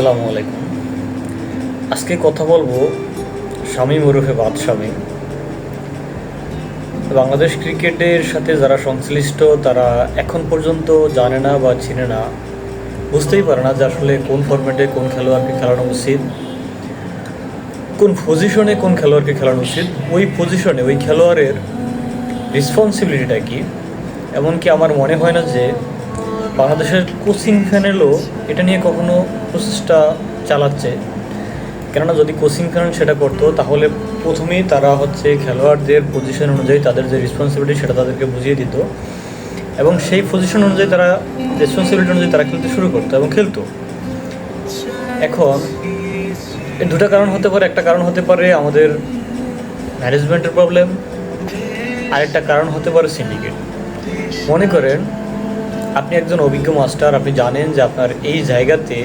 আসসালামু আলাইকুম। আজকে কথা বলব শামীম ওরফে বাদ শামীম বাংলাদেশ ক্রিকেটের সাথে যারা সংশ্লিষ্ট, তারা এখন পর্যন্ত জানে না বা চিনে না, বুঝতেই পারে না যে আসলে কোন ফরম্যাটে কোন খেলোয়াড়কে খেলানো উচিত, কোন পজিশনে কোন খেলোয়াড়কে খেলানো উচিত, ওই পজিশনে ওই খেলোয়াড়ের রেসপন্সিবিলিটিটা কি? এমনকি আমার মনে হয় না যে বাংলাদেশের কোচিং ফ্যানেলও এটা নিয়ে কখনো প্রচেষ্টা চালাচ্ছে। কেননা যদি কোচিং প্যানেল সেটা করতো, তাহলে প্রথমেই তারা হচ্ছে খেলোয়াড়দের পজিশন অনুযায়ী তাদের যে রেসপন্সিবিলিটি সেটা তাদেরকে বুঝিয়ে দিত। এবং সেই পজিশন অনুযায়ী তারা রেসপন্সিবিলিটি অনুযায়ী তারা খেলতে শুরু করতো এবং খেলতো। এখন এর দুটা কারণ হতে পারে। একটা কারণ হতে পারে আমাদের ম্যানেজমেন্টের প্রবলেম আরেকটা কারণ হতে পারে সিন্ডিকেট মনে করেন আপনি একজন অভিজ্ঞ মাস্টার, আপনি জানেন যে আপনার এই জায়গাতে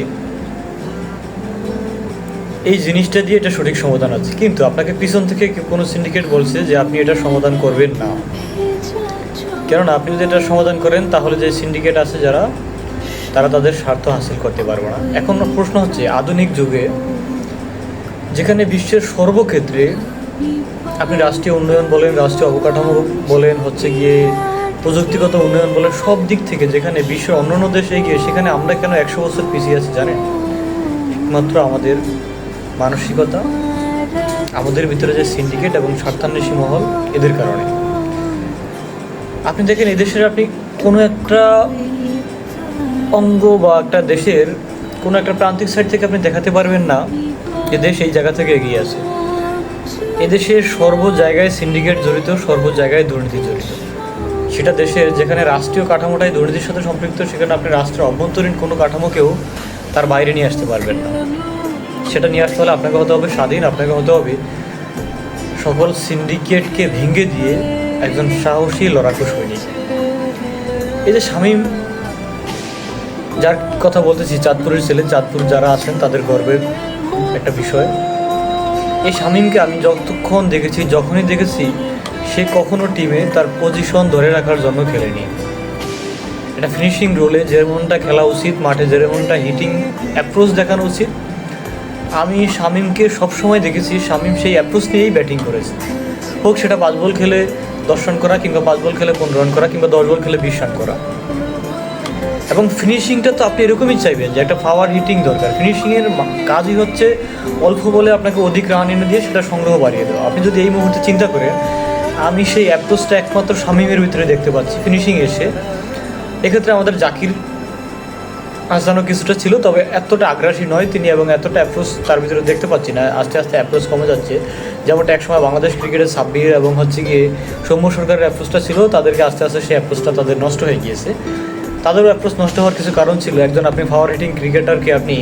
এই জিনিসটা দিয়ে এটা সঠিক সমাধান আছে কিন্তু আপনাকে পিছন থেকে কোনো সিন্ডিকেট বলছে যে আপনি এটা সমাধান করবেন না। কেননা আপনি যদি এটা সমাধান করেন, তাহলে যে সিন্ডিকেট আছে যারা, তারা তাদের স্বার্থ হাসিল করতে পারবে না। এখন প্রশ্ন হচ্ছে, আধুনিক যুগে যেখানে বিশ্বের সর্বক্ষেত্রে আপনি রাষ্ট্রীয় উন্নয়ন বলেন, রাষ্ট্রীয় অবকাঠামো বলেন, হচ্ছে গিয়ে প্রযুক্তিগত উন্নয়ন বলে সব দিক থেকে যেখানে বিশ্বের অন্যান্য দেশে এগিয়ে, সেখানে আমরা কেন একশো বছর পিছিয়ে আছি জানেন? একমাত্র আমাদের মানসিকতা, আমাদের ভিতরে যে সিন্ডিকেট এবং স্বার্থান্বেষী মহল, এদের কারণে। আপনি দেখেন এদেশের আপনি কোনো একটা অঙ্গ বা একটা দেশের কোনো একটা প্রান্তিক সাইড থেকে আপনি দেখাতে পারবেন না যে দেশ এই জায়গা থেকে এগিয়ে আছে। এদেশের সর্ব জায়গায় সিন্ডিকেট জড়িত, সর্ব জায়গায় দুর্নীতি জড়িত। সেটা দেশের যেখানে রাষ্ট্রীয় কাঠামোটাই দুর্নীতির সাথে সম্পৃক্ত, সেখানে আপনি রাষ্ট্রের অভ্যন্তরীণ কোনো কাঠামোকেও তার বাইরে নিয়ে আসতে পারবেন না। সেটা নিয়ে আসতে হলে আপনাকে হতে হবে স্বাধীন, আপনাকে হতে হবে সকল সিন্ডিকেটকে ভেঙে দিয়ে একজন সাহসী লড়াকু সৈনিক। এই যে শামীম, যার কথা বলতেছি, চাঁদপুরের ছেলে, চাঁদপুর যারা আছেন, তাদের গর্বের একটা বিষয়। এই শামীমকে আমি যতক্ষণ দেখেছি, যখনই দেখেছি সে কখনো টিমে তার পজিশন ধরে রাখার জন্য খেলেনি। এটা ফিনিশিং রোলে যেমনটা খেলা উচিত, মাঠে যেমনটা হিটিং অ্যাপ্রোচ দেখানো উচিত। আমি শামীমকে সবসময় দেখেছি, শামীম সেই অ্যাপ্রোচ নিয়েই ব্যাটিং করেছে। হোক সেটা পাঁচ বল খেলে দশ রান করা কিংবা পাঁচ বল খেলে পনেরো রান করা কিংবা দশ বল খেলে বিশ রান করা। এবং ফিনিশিংটা তো আপনি এরকমই চাইবেন যে একটা পাওয়ার হিটিং দরকার। ফিনিশিংয়ের কাজই হচ্ছে অল্প বলে আপনাকে অধিক রান এনে দিয়ে সেটা সংগ্রহ বাড়িয়ে দেওয়া। আপনি যদি এই মুহূর্তে চিন্তা করেন আমি সেই অ্যাপ্রোচটা একমাত্র শামীমের ভিতরে দেখতে পাচ্ছি। ফিনিশিং এসে এক্ষেত্রে আমাদের জাকির আসানো কিছুটা ছিল, তবে এতটা আগ্রাসী নয় তিনি এবং এতটা অ্যাপ্রোচ তার ভিতরে দেখতে পাচ্ছি না। আস্তে আস্তে অ্যাপ্রোচ কমে যাচ্ছে। যেমনটা একসময় বাংলাদেশ ক্রিকেটের সাব্বির এবং হচ্ছে গিয়ে সৌম্য সরকারের অ্যাপ্রোচটা ছিল, তাদেরকে আস্তে আস্তে সেই অ্যাপ্রোচটা তাদের নষ্ট হয়ে গিয়েছে। তাদেরও অ্যাপ্রোচ নষ্ট হওয়ার কিছু কারণ ছিল। একজন আপনি পাওয়ার হিটিং ক্রিকেটারকে আপনি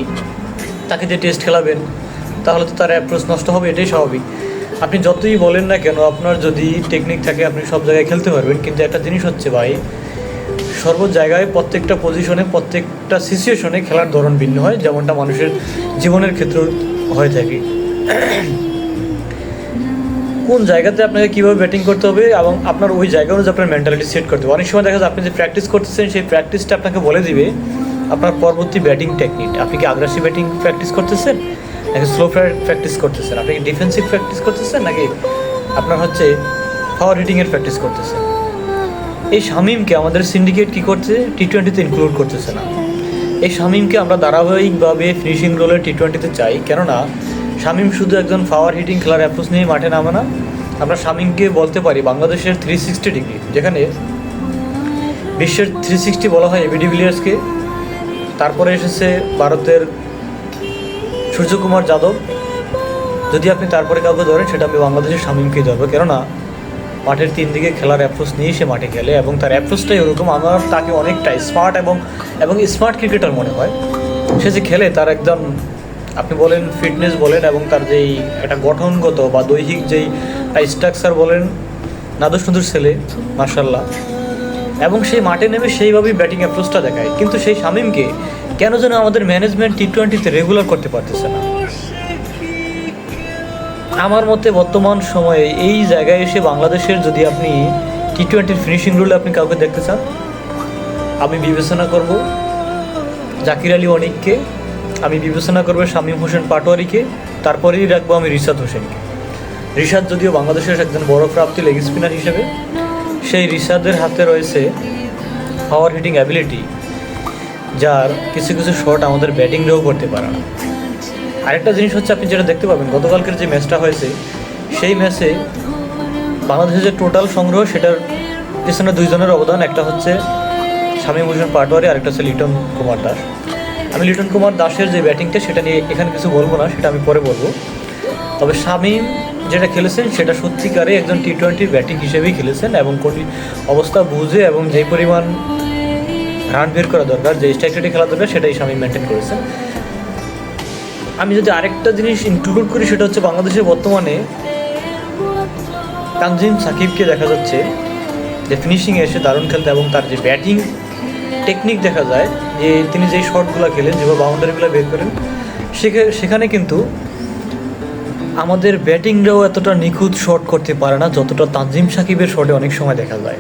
তাকে যে টেস্ট খেলাবেন, তাহলে তো তার অ্যাপ্রোচ নষ্ট হবে, এটাই স্বাভাবিক। আপনি যতই বলেন না কেন, আপনার যদি টেকনিক থাকে, আপনি সব জায়গায় খেলতে পারবেন। কিন্তু একটা জিনিস হচ্ছে ভাই, সর্ব জায়গায় প্রত্যেকটা পজিশনে প্রত্যেকটা সিচুয়েশনে খেলার ধরন ভিন্ন হয়, যেমনটা মানুষের জীবনের ক্ষেত্রে হয়ে থাকে। কোন জায়গাতে আপনাকে কীভাবে ব্যাটিং করতে হবে এবং আপনার ওই জায়গা অনুযায়ী আপনার মেন্টালিটি সেট করতে হবে। অনেক সময় দেখা যায় আপনি যে প্র্যাকটিস করতেছেন, সেই প্র্যাকটিসটা আপনাকে বলে দিবে আপনার পরবর্তী ব্যাটিং টেকনিক আপনি কি আগ্রাসী ব্যাটিং প্র্যাকটিস করতেছেন? নাকি স্লো প্র্যাকটিস করতেছেন? আপনি ডিফেন্সিভ প্র্যাকটিস করতেছেন নাকি আপনার হচ্ছে পাওয়ার হিটিংয়ের প্র্যাকটিস করতেছেন? এই শামিমকে আমাদের সিন্ডিকেট কী করছে? টি টোয়েন্টিতে ইনক্লুড করতেছে না। এই শামিমকে আমরা ধারাবাহিকভাবে ফিনিশিং রোলে টি টোয়েন্টিতে চাই। কেননা, শামিম শুধু একজন পাওয়ার হিটিং খেলার অ্যাপ্রোচ নিয়ে মাঠে নামে না। আমরা শামিমকে বলতে পারি বাংলাদেশের থ্রি সিক্সটি ডিগ্রি, যেখানে বিশ্বের থ্রি সিক্সটি বলা হয় এবিডি ভিলিয়ার্সকে তারপরে এসেছে ভারতের সূর্যকুমার যাদব, যদি আপনি তারপরে কাউকে ধরেন, সেটা আমি বাংলাদেশের শামিমকেই ধরবো কেননা, মাঠের তিন দিকে খেলার অ্যাপ্রোচ নিয়ে সে মাঠে খেলে এবং তার অ্যাপ্রোচটাই ওরকম। আমার তাকে অনেকটা স্মার্ট এবং এবং স্মার্ট ক্রিকেটার মনে হয়। সে যে খেলে তার একদম, আপনি বলেন ফিটনেস বলেন এবং তার যেই একটা গঠনগত বা দৈহিক যেই স্ট্রাকচার বলেন, নাদুস নদুর ছেলে মার্শাল্লাহ এবং সেই মাঠে নেমে সেইভাবেই ব্যাটিং অ্যাপ্রোচটা দেখায়। কিন্তু সেই শামিমকে কেন যেন আমাদের ম্যানেজমেন্ট টি টোয়েন্টিতে রেগুলার করতে পারতেছে না? আমার মতে বর্তমান সময়ে এই জায়গায় এসে বাংলাদেশের যদি আপনি টি টোয়েন্টির ফিনিশিং রুলে আপনি কাউকে দেখতে চান, আমি বিবেচনা করব জাকির আলী অনিককে, আমি বিবেচনা করব শামীম হোসেন পাটোয়ারিকে, তারপরেই রাখব আমি রিশাদ হোসেনকে। রিশাদ যদিও বাংলাদেশের একজন বড় প্রাপ্তি লেগ স্পিনার হিসেবে, সেই রিশাদের হাতে রয়েছে পাওয়ার হিটিং অ্যাবিলিটি যার কিছু কিছু শট আমাদের ব্যাটিংরাও করতে পারে না। আরেকটা জিনিস হচ্ছে আপনি যেটা দেখতে পাবেন, গতকালকের যে ম্যাচটা হয়েছে, সেই ম্যাচে বাংলাদেশের যে টোটাল সংগ্রহ, সেটার পিছনে দুইজনের অবদান, একটা হচ্ছে শামীম হোসেন পাটোয়ারি, আরেকটা হচ্ছে লিটন কুমার দাস। আমি লিটন কুমার দাসের যে ব্যাটিংটা সেটা নিয়ে এখানে কিছু বলব না, সেটা আমি পরে বলব। তবে শামীম যেটা খেলেছেন, সেটা সত্যিকারে একজন টি টোয়েন্টির ব্যাটিং হিসেবেই খেলেছেন এবং কোন অবস্থা বুঝে এবং যে পরিমাণ রান বের করা দরকার, যে স্ট্রাইক খেলা দরকার, সেটাই শামীম মেনটেন করেছেন আমি যদি আরেকটা জিনিস ইনক্লুড করি, সেটা হচ্ছে বাংলাদেশে বর্তমানে তানজিম সাকিবকে দেখা যাচ্ছে যে ফিনিশিংয়ে এসে দারুণ খেলতে এবং তার যে ব্যাটিং টেকনিক দেখা যায়, যে তিনি যেই শটগুলো খেলেন, যেভাবে বাউন্ডারিগুলো বের করেন, সেখা- সেখানে কিন্তু আমাদের ব্যাটিংরাও এতটা নিখুঁত শট করতে পারে না, যতটা তানজিম সাকিবের শটে অনেক সময় দেখা যায়।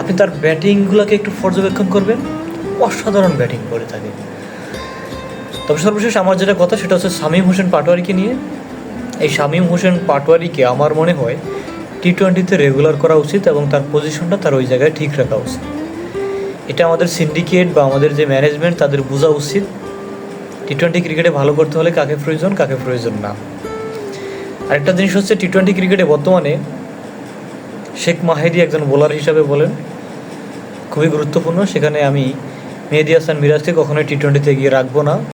আপনি তার ব্যাটিংগুলোকে একটু পর্যবেক্ষণ করবেন। অসাধারণ ব্যাটিং করে থাকে। তবে সর্বশেষ আমার যেটা কথা, সেটা হচ্ছে শামীম হোসেন পাটোয়ারিকে নিয়ে। এই শামীম হোসেন পাটোয়ারিকে আমার মনে হয় টি টোয়েন্টিতে রেগুলার করা উচিত এবং তার পজিশনটা তার ওই জায়গায় ঠিক রাখা উচিত। এটা আমাদের সিন্ডিকেট বা আমাদের যে ম্যানেজমেন্ট তাদের বোঝা উচিত। টি টোয়েন্টি ক্রিকেটে ভালো করতে হলে কাকে প্রয়োজন কাকে প্রয়োজন না। আরেকটা জিনিস হচ্ছে টি টোয়েন্টি ক্রিকেটে বর্তমানে শেখ মাহেদি একজন বোলার হিসাবে বলেন খুবই গুরুত্বপূর্ণ। সেখানে আমি মেহেদি হাসান মিরাজকে কখনোই টি টোয়েন্টিতে গিয়ে রাখব না।